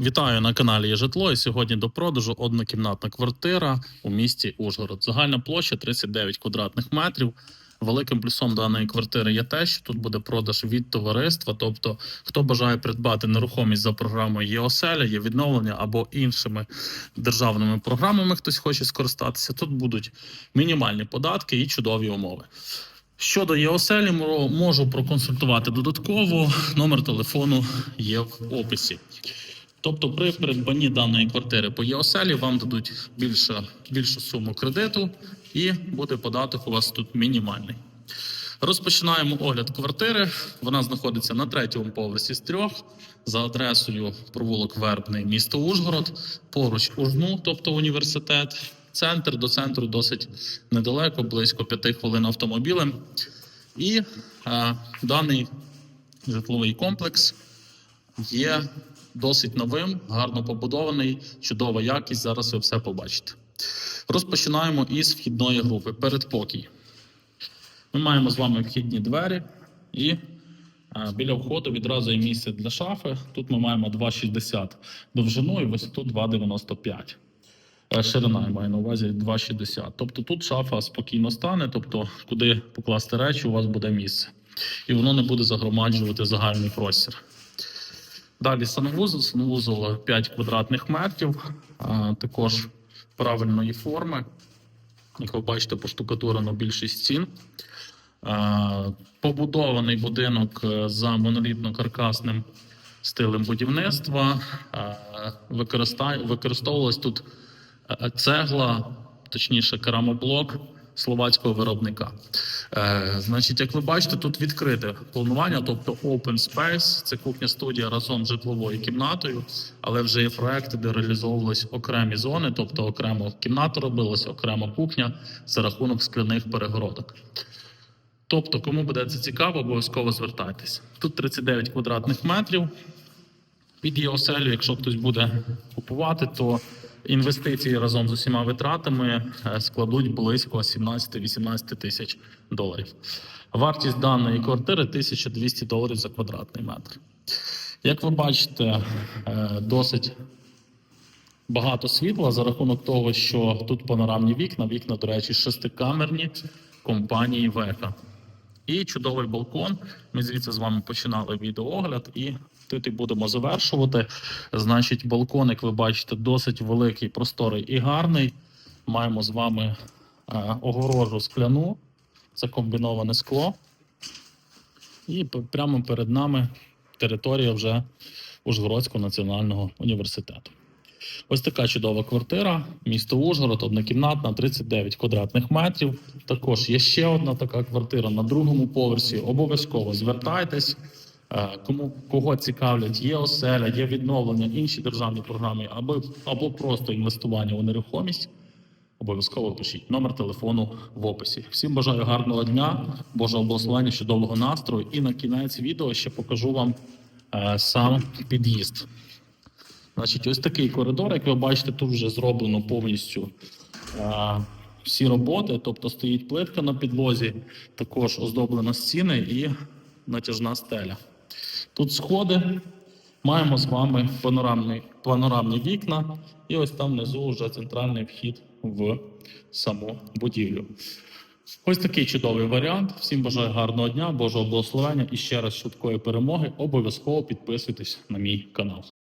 Вітаю на каналі «Є житло. І сьогодні до продажу однокімнатна квартира у місті Ужгород. Загальна площа 39 квадратних метрів. Великим плюсом даної квартири є те, що тут буде продаж від товариства. Тобто, хто бажає придбати нерухомість за програмою ЄОСЕЛЯ, є відновлення або іншими державними програмами, хтось хоче скористатися. Тут будуть мінімальні податки і чудові умови. Щодо ЄОСЕЛі, мо- можу проконсультувати додатково. Номер телефону є в описі. Тобто, при придбанні даної квартири по ЄОСЕЛі вам дадуть більше, більшу суму кредиту, і буде податок у вас тут мінімальний. Розпочинаємо огляд квартири. Вона знаходиться на третьому поверсі з трьох за адресою провулок Вербний, місто Ужгород, поруч Ужну, тобто університет. Центр до центру досить недалеко, близько п'яти хвилин автомобілем. І е, даний житловий комплекс є досить новим, гарно побудований, чудова якість. Зараз ви все побачите. Розпочинаємо із вхідної групи. Передпокій. Ми маємо з вами вхідні двері і е, біля входу відразу є місце для шафи. Тут ми маємо 2,60 довжину і висоту 2,95. Е, Ширина я маю на увазі 2,60. Тобто тут шафа спокійно стане, тобто куди покласти речі, у вас буде місце. І воно не буде загромаджувати загальний простір. Далі санвузол, санвузол 5 квадратних метрів, також правильної форми. Як ви бачите, поштукатурено більшість стін. Побудований будинок е, за монолітно-каркасним стилем будівництва. Використовувалась тут е, цегла, точніше, керамоблок словацького виробника. Е, значить, як ви бачите, тут відкрите планування, тобто open space, це кухня студія разом з житловою кімнатою, але вже є проекти, де реалізовувались окремі зони, тобто окремо кімната робилася, окрема кухня за рахунок скляних перегородок. Тобто, кому буде це цікаво, обов'язково звертайтесь. Тут 39 квадратних метрів. Під її оселю, якщо хтось буде купувати, то інвестиції разом з усіма витратами е, складуть близько 17-18 тисяч доларів. Вартість даної квартири 1200 доларів за квадратний метр. Як ви бачите, е, досить багато світла за рахунок того, що тут панорамні вікна, вікна, до речі, шестикамерні компанії Века. І чудовий балкон. Ми звідси з вами починали відеоогляд, і і будемо завершувати. Значить, балкон, як ви бачите, досить великий, просторий і гарний. Маємо з вами е, огорожу скляну, це комбіноване скло. І прямо перед нами територія вже Ужгородського національного університету. Ось така чудова квартира, місто Ужгород, однокімнатна, 39 квадратних метрів. Також є ще одна така квартира на другому поверсі. Обов'язково звертайтесь. Е, Кому кого цікавлять, є оселя, є відновлення, інші державні програми, або, або просто інвестування у нерухомість. Обов'язково пишіть номер телефону в описі. Всім бажаю гарного дня, Божого благословення, чудового настрою. І на кінець відео ще покажу вам е, сам під'їзд. Значить, ось такий коридор, як ви бачите, тут вже зроблено повністю а, всі роботи. Тобто стоїть плитка на підлозі, також оздоблено стіни і натяжна стеля. Тут сходи. Маємо з вами панорамні, панорамні вікна, і ось там внизу вже центральний вхід в саму будівлю. Ось такий чудовий варіант. Всім бажаю гарного дня, Божого благословення і ще раз швидкої перемоги. Обов'язково підписуйтесь на мій канал.